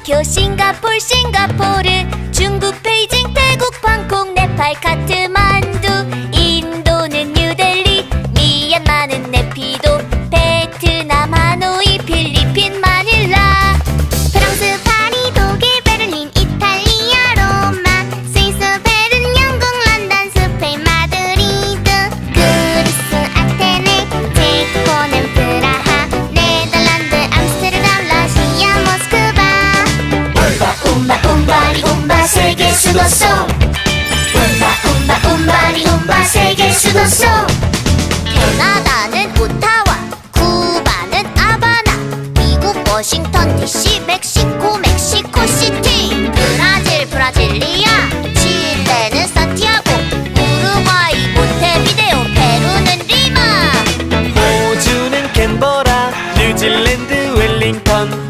도쿄 싱가폴 싱가포르 중국 베이징 태국 방콕 네팔 카트만두 인도는 뉴델리 미얀마는 네피도 수도송 음바 음바 음바리 음바 세계 수도송 캐나다는 오타와 쿠바는 아바나 미국 워싱턴 DC 멕시코 멕시코 시티. 브라질 브라질리아 칠레는 산티아고 우루과이 몬테비데오 페루는 리마. 호주는 캔버라 뉴질랜드 웰링턴.